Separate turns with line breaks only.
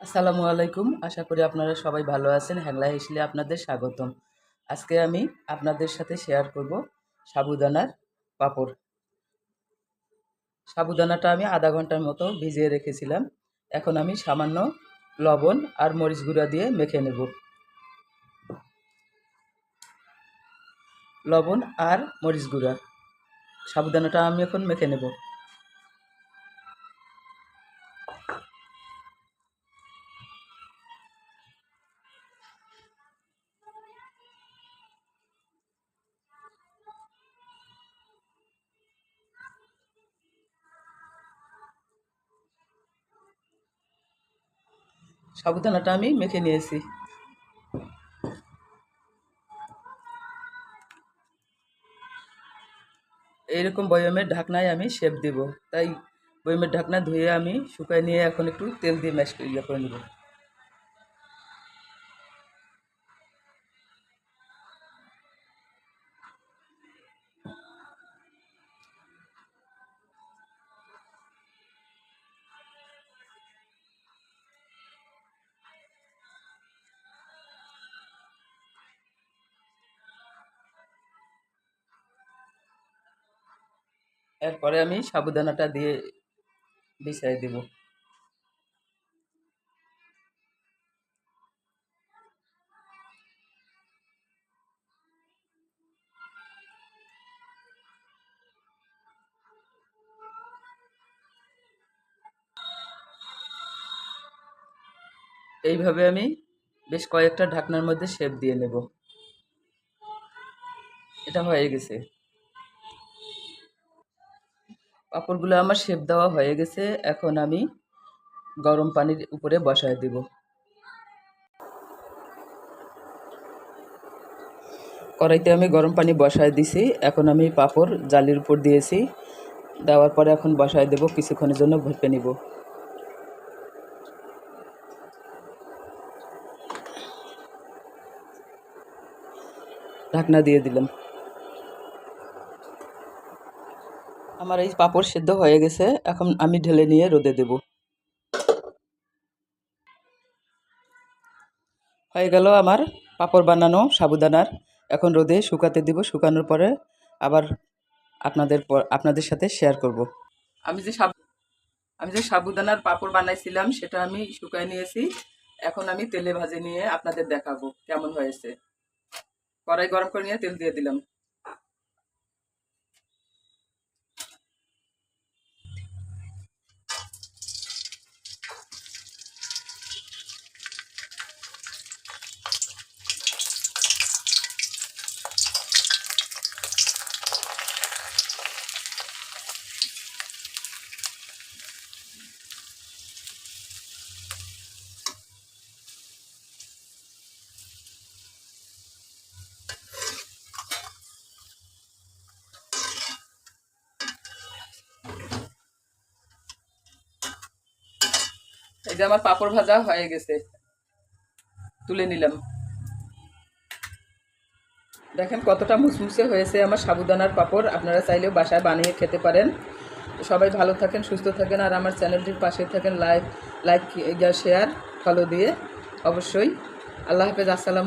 আসসালামু আলাইকুম। আশা করি আপনারা সবাই ভালো আছেন। হ্যাংলা হিসলে আপনাদের স্বাগতম। আজকে আমি আপনাদের সাথে শেয়ার করব সাবুদানার পাঁপড়। সাবুদানাটা আমি আধা ঘণ্টার মতো ভিজিয়ে রেখেছিলাম। এখন আমি সামান্য লবণ আর মরিচ গুঁড়া দিয়ে মেখে নেব। লবণ আর মরিচ গুঁড়া। সাবুদানাটা আমি এখন মেখে নেব। সাবুদানাটা আমি মেখে নিয়েছি। এইরকম বয়মের ঢাকনায় আমি শেপ দেব। তাই বয়মের ঢাকনা ধুয়ে আমি শুকায় নিয়ে এখন একটু তেল দিয়ে ম্যাশ ইয়ে করে নেব। এরপরে আমি সাবুদানাটা দিয়ে বিছাই দেব। এইভাবে আমি বেশ কয়েকটা ঢাকনার মধ্যে শেপ দিয়ে নেব। এটা হয়ে গেছে। পাঁপড়গুলো আমার শেপ দেওয়া হয়ে গেছে, এখন আমি গরম পানির উপরে বসায় দেব। কড়াইতে আমি গরম পানি বসায় দিছি, এখন আমি পাঁপড় জালির উপর দিয়েছি। দেওয়ার পরে এখন বসায় দেব, কিছুক্ষণের জন্য ভেপে নিব। ঢাকনা দিয়ে দিলাম। আমার এই পাঁপড় সেদ্ধ হয়ে গেছে, এখন আমি ঢেলে নিয়ে রোদে দেব। হয়ে গেল আমার পাঁপড় বানানো সাবুদানার। এখন রোদে শুকাতে দিব, শুকানোর পরে আবার আপনাদের আপনাদের সাথে শেয়ার করব। আমি যে সাবু আমি যে সাবুদানার পাঁপড় বানাইছিলাম, সেটা আমি শুকাই নিয়েছি। এখন আমি তেলে ভাজে নিয়ে আপনাদের দেখাবো কেমন হয়েছে। কড়াই গরম করে নিয়ে তেল দিয়ে দিলাম। এই যে আমার পাপড় ভাজা হয়ে গেছে। তুলে নিলাম। দেখেন কতটা মুসমুসে হয়েছে আমার সাবুদানার পাপড়। আপনারা চাইলেও বাসায় বানিয়ে খেতে পারেন। সবাই ভালো থাকেন, সুস্থ থাকেন, আর আমার চ্যানেলটির পাশে থাকেন, লাইক লাইক শেয়ার ফলো দিয়ে অবশ্যই। আল্লাহ হাফেজ, আসসালাম